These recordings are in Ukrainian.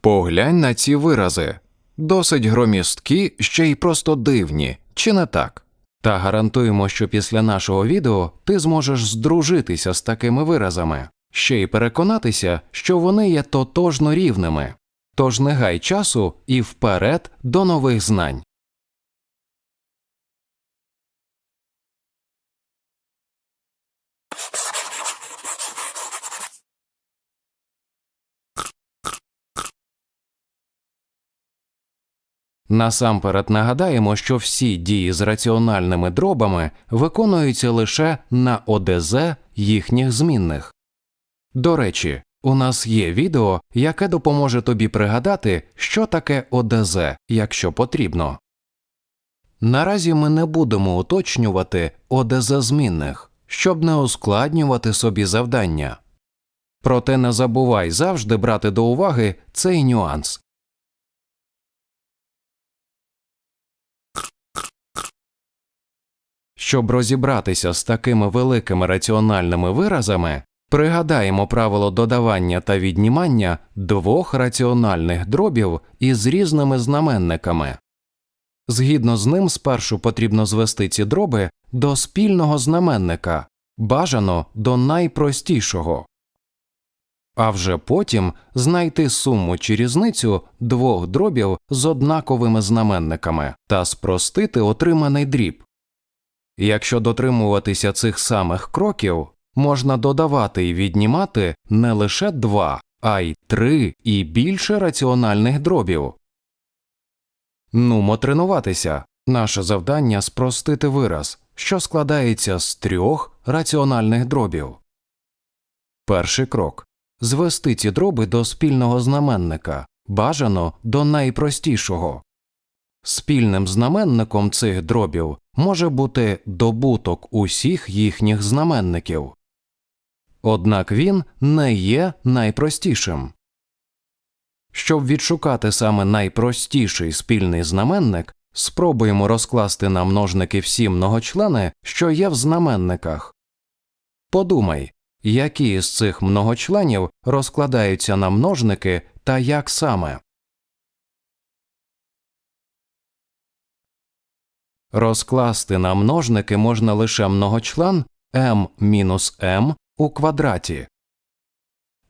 Поглянь на ці вирази. Досить громісткі, ще й просто дивні, чи не так? Та гарантуємо, що після нашого відео ти зможеш здружитися з такими виразами, ще й переконатися, що вони є тотожно рівними. Тож не гай часу і вперед до нових знань. Насамперед нагадаємо, що всі дії з раціональними дробами виконуються лише на ОДЗ їхніх змінних. До речі, у нас є відео, яке допоможе тобі пригадати, що таке ОДЗ, якщо потрібно. Наразі ми не будемо уточнювати ОДЗ змінних, щоб не ускладнювати собі завдання. Проте не забувай завжди брати до уваги цей нюанс. Щоб розібратися з такими великими раціональними виразами, пригадаємо правило додавання та віднімання двох раціональних дробів із різними знаменниками. Згідно з ним, спершу потрібно звести ці дроби до спільного знаменника, бажано до найпростішого, а вже потім знайти суму чи різницю двох дробів з однаковими знаменниками та спростити отриманий дріб. Якщо дотримуватися цих самих кроків, можна додавати і віднімати не лише два, а й три і більше раціональних дробів. Нумо тренуватися. Наше завдання спростити вираз, що складається з трьох раціональних дробів. Перший крок звести ці дроби до спільного знаменника, бажано до найпростішого. Спільним знаменником цих дробів може бути добуток усіх їхніх знаменників. Однак він не є найпростішим. Щоб відшукати саме найпростіший спільний знаменник, спробуємо розкласти на множники всі многочлени, що є в знаменниках. Подумай, які з цих многочленів розкладаються на множники та як саме. Розкласти на множники можна лише многочлен m-m у квадраті.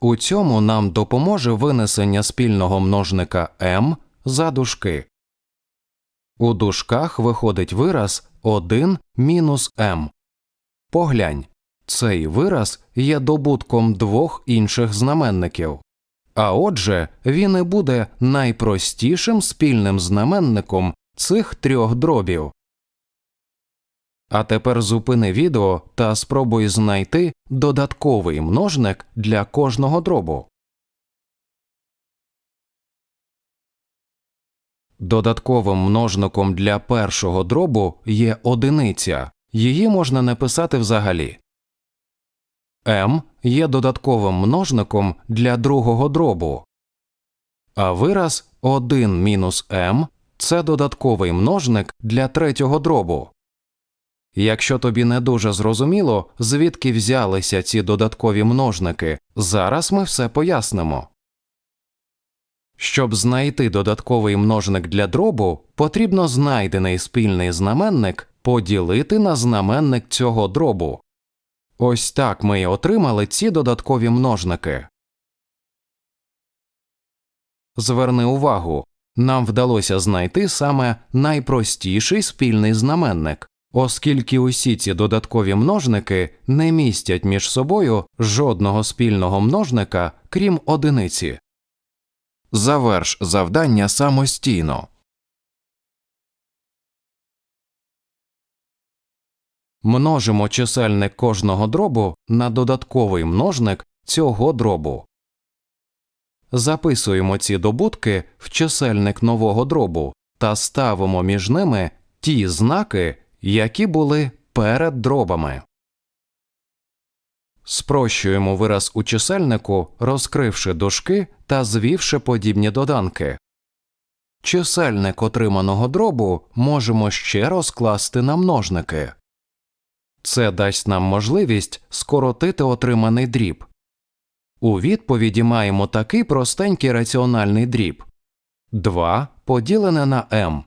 У цьому нам допоможе винесення спільного множника m за дужки. У дужках виходить вираз 1 мінус m. Поглянь, цей вираз є добутком двох інших знаменників. А отже, він і буде найпростішим спільним знаменником цих трьох дробів. А тепер зупини відео та спробуй знайти додатковий множник для кожного дробу. Додатковим множником для першого дробу є одиниця, її можна не писати взагалі. m є додатковим множником для другого дробу, а вираз 1 мінус m це додатковий множник для третього дробу. Якщо тобі не дуже зрозуміло, звідки взялися ці додаткові множники, зараз ми все пояснимо. Щоб знайти додатковий множник для дробу, потрібно знайдений спільний знаменник поділити на знаменник цього дробу. Ось так ми й отримали ці додаткові множники. Зверни увагу, нам вдалося знайти саме найпростіший спільний знаменник, оскільки усі ці додаткові множники не містять між собою жодного спільного множника, крім одиниці. Заверш завдання самостійно. Множимо чисельник кожного дробу на додатковий множник цього дробу. Записуємо ці добутки в чисельник нового дробу та ставимо між ними ті знаки, які були перед дробами. Спрощуємо вираз у чисельнику, розкривши дужки та звівши подібні доданки. Чисельник отриманого дробу можемо ще розкласти на множники. Це дасть нам можливість скоротити отриманий дріб. У відповіді маємо такий простенький раціональний дріб 2 поділене на m.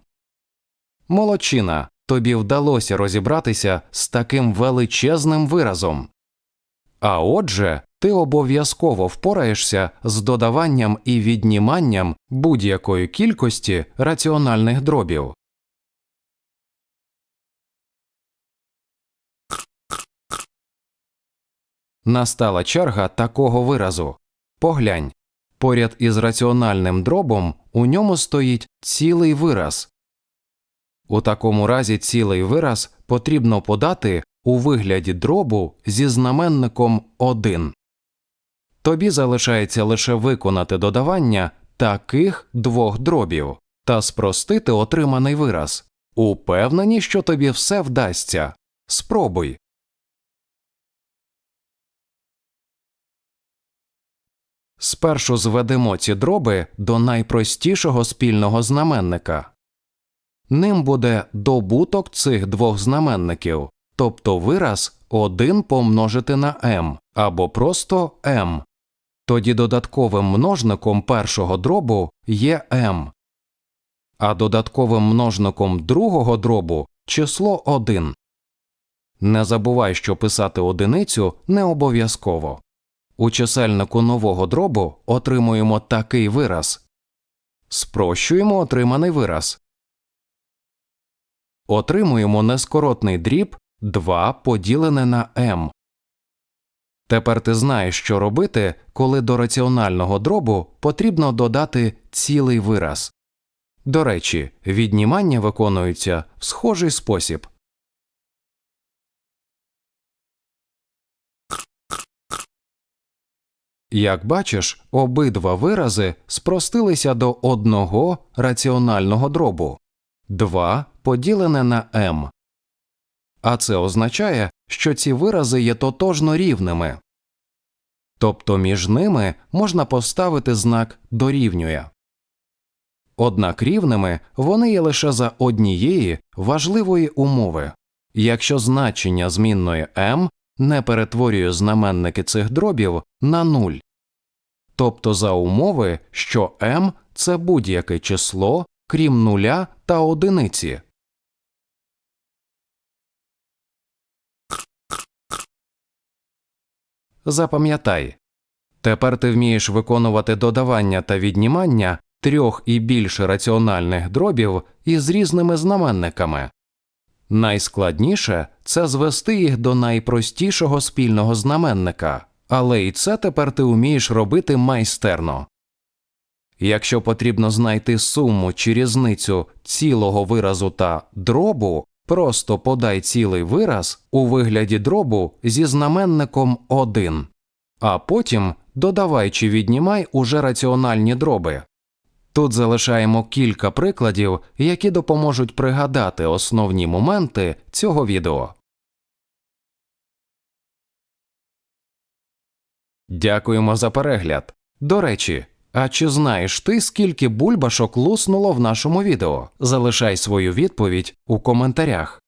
Молодчина, тобі вдалося розібратися з таким величезним виразом. А отже, ти обов'язково впораєшся з додаванням і відніманням будь-якої кількості раціональних дробів. Настала черга такого виразу. Поглянь. Поряд із раціональним дробом у ньому стоїть цілий вираз. У такому разі цілий вираз потрібно подати у вигляді дробу зі знаменником 1. Тобі залишається лише виконати додавання таких двох дробів та спростити отриманий вираз. Упевнені, що тобі все вдасться. Спробуй. Спершу зведемо ці дроби до найпростішого спільного знаменника. Ним буде добуток цих двох знаменників, тобто вираз 1 помножити на m або просто m. Тоді додатковим множником першого дробу є m, а додатковим множником другого дробу число 1. Не забувай, що писати одиницю не обов'язково. У чисельнику нового дробу отримуємо такий вираз. Спрощуємо отриманий вираз. Отримуємо нескоротний дріб 2 поділене на m. Тепер ти знаєш, що робити, коли до раціонального дробу потрібно додати цілий вираз. До речі, віднімання виконується в схожий спосіб. Як бачиш, обидва вирази спростилися до одного раціонального дробу 2 поділене на m. А це означає, що ці вирази є тотожно рівними. Тобто між ними можна поставити знак дорівнює. Однак рівними вони є лише за однієї важливої умови якщо значення змінної m не перетворює знаменники цих дробів на нуль. Тобто за умови, що m – це будь-яке число, крім нуля та одиниці. Запам'ятай. Тепер ти вмієш виконувати додавання та віднімання трьох і більше раціональних дробів із різними знаменниками. Найскладніше це звести їх до найпростішого спільного знаменника, але і це тепер ти вмієш робити майстерно. Якщо потрібно знайти суму чи різницю цілого виразу та дробу, просто подай цілий вираз у вигляді дробу зі знаменником 1, а потім додавай чи віднімай уже раціональні дроби. Тут залишаємо кілька прикладів, які допоможуть пригадати основні моменти цього відео. Дякуємо за перегляд. До речі, а чи знаєш ти, скільки бульбашок луснуло в нашому відео? Залишай свою відповідь у коментарях.